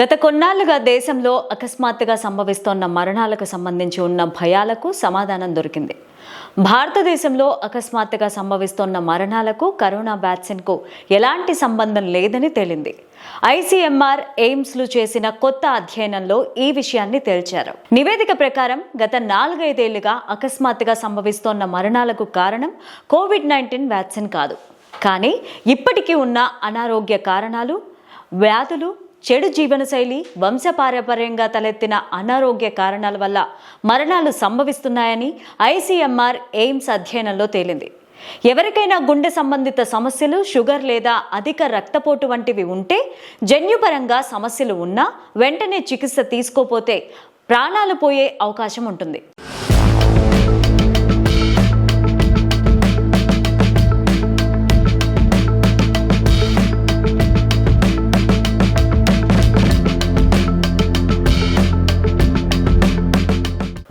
గత కొన్నాళ్ళుగా దేశంలో అకస్మాత్తుగా సంభవిస్తోన్న మరణాలకు సంబంధించి ఉన్న భయాలకు సమాధానం దొరికింది. భారతదేశంలో అకస్మాత్తుగా సంభవిస్తోన్న మరణాలకు కరోనా వ్యాక్సిన్కు ఎలాంటి సంబంధం లేదని తేలింది. ఐసీఎంఆర్ ఎయిమ్స్లు చేసిన కొత్త అధ్యయనంలో ఈ విషయాన్ని తేల్చారు. నివేదిక ప్రకారం గత నాలుగైదేళ్ళుగా అకస్మాత్తుగా సంభవిస్తోన్న మరణాలకు కారణం కోవిడ్ నైన్టీన్ వ్యాక్సిన్ కాదు. కానీ ఇప్పటికీ ఉన్న అనారోగ్య కారణాలు వ్యాధులు చెడు జీవనశైలి వంశపారపర్యంగా తలెత్తిన అనారోగ్య కారణాల వల్ల మరణాలు సంభవిస్తున్నాయని ఐసీఎంఆర్ ఎయిమ్స్ అధ్యయనంలో తేలింది. ఎవరికైనా గుండె సంబంధిత సమస్యలు షుగర్ లేదా అధిక రక్తపోటు వంటివి ఉంటే జన్యుపరంగా సమస్యలు ఉన్నా వెంటనే చికిత్స తీసుకోపోతే ప్రాణాలు పోయే అవకాశం ఉంటుంది.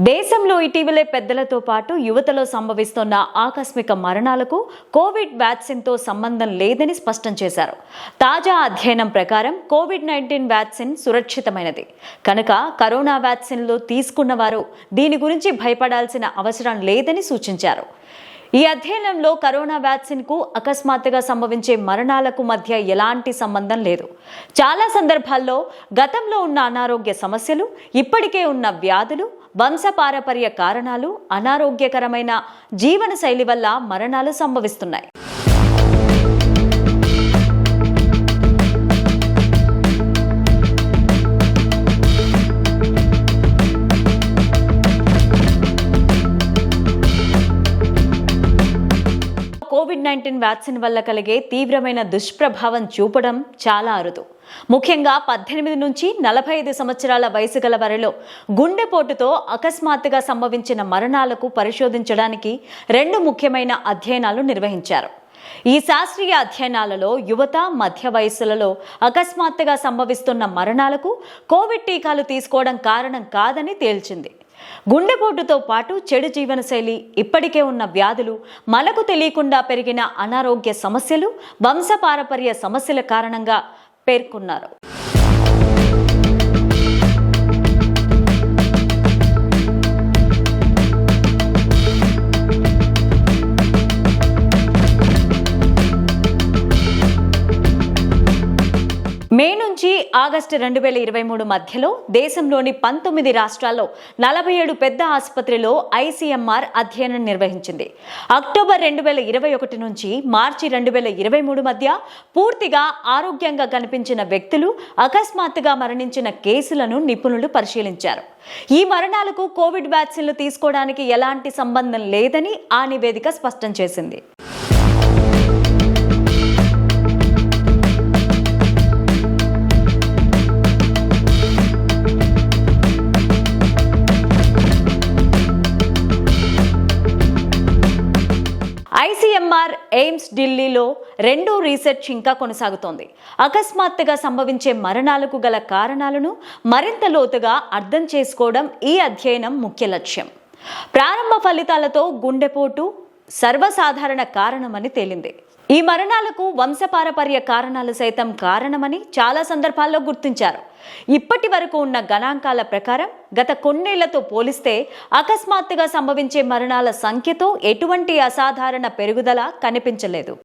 దేశంలో ఇటీవలే పెద్దలతో పాటు యువతలో సంభవిస్తున్న ఆకస్మిక మరణాలకు కోవిడ్ వ్యాక్సిన్తో సంబంధం లేదని స్పష్టం చేశారు. తాజా అధ్యయనం ప్రకారం కోవిడ్ నైన్టీన్ వ్యాక్సిన్ సురక్షితమైనది. కనుక కరోనా వ్యాక్సిన్లు తీసుకున్న వారు దీని గురించి భయపడాల్సిన అవసరం లేదని సూచించారు. ఈ అధ్యయనంలో కరోనా వ్యాక్సిన్కు అకస్మాత్తుగా సంభవించే మరణాలకు మధ్య ఎలాంటి సంబంధం లేదు. చాలా సందర్భాల్లో గతంలో ఉన్న అనారోగ్య సమస్యలు ఇప్పటికే ఉన్న వ్యాధులు వంశపారపర్య కారణాలు అనారోగ్యకరమైన జీవన శైలి వల్ల మరణాలు సంభవిస్తున్నాయి. కోవిడ్ నైన్టీన్ వ్యాక్సిన్ వల్ల కలిగే తీవ్రమైన దుష్ప్రభావం చూపడం చాలా అరుదు. ముఖ్యంగా పద్దెనిమిది నుంచి నలభై ఐదు సంవత్సరాల వయసు గల వారిలో గుండెపోటుతో అకస్మాత్తుగా సంభవించిన మరణాలకు పరిశోధించడానికి రెండు ముఖ్యమైన అధ్యయనాలు నిర్వహించారు. ఈ శాస్త్రీయ అధ్యయనాలలో యువత మధ్య వయస్సులలో అకస్మాత్తుగా సంభవిస్తున్న మరణాలకు కోవిడ్ టీకాలు తీసుకోవడం కారణం కాదని తేల్చింది. గుండెపోటుతో పాటు చెడు జీవనశైలి ఇప్పటికే ఉన్న వ్యాధులు మనకు తెలియకుండా పెరిగిన అనారోగ్య సమస్యలు వంశపారపర్య సమస్యల కారణంగా పేర్కొన్నారు. ఆగస్టు రెండు వేల ఇరవై మూడు మధ్యలో దేశంలోని పంతొమ్మిది రాష్ట్రాల్లో నలభై ఏడు పెద్ద ఆసుపత్రిలో ఐసీఎంఆర్ అధ్యయనం నిర్వహించింది. అక్టోబర్ రెండు వేల ఇరవై ఒకటి నుంచి మార్చి రెండు వేల ఇరవై మూడు మధ్య పూర్తిగా ఆరోగ్యంగా కనిపించిన వ్యక్తులు అకస్మాత్తుగా మరణించిన కేసులను నిపుణులు పరిశీలించారు. ఈ మరణాలకు కోవిడ్ వ్యాక్సిన్లు తీసుకోవడానికి ఎలాంటి సంబంధం లేదని ఆ నివేదిక స్పష్టం చేసింది. ఐసీఎంఆర్ ఎయిమ్స్ ఢిల్లీలో రెండో రీసెర్చ్ ఇంకా కొనసాగుతోంది. అకస్మాత్తుగా సంభవించే మరణాలకు గల కారణాలను మరింత లోతుగా అర్థం చేసుకోవడం ఈ అధ్యయనం ముఖ్య లక్ష్యం. ప్రారంభ ఫలితాలతో గుండెపోటు సర్వసాధారణ కారణమని తేలింది. ఈ మరణాలకు వంశపారపర్య కారణాలు సైతం కారణమని చాలా సందర్భాల్లో గుర్తించారు. ఇప్పటి వరకు ఉన్న గణాంకాల ప్రకారం గత కొన్నేళ్ళతో పోలిస్తే అకస్మాత్తుగా సంభవించే మరణాల సంఖ్యతో ఎటువంటి అసాధారణ పెరుగుదల కనిపించలేదు.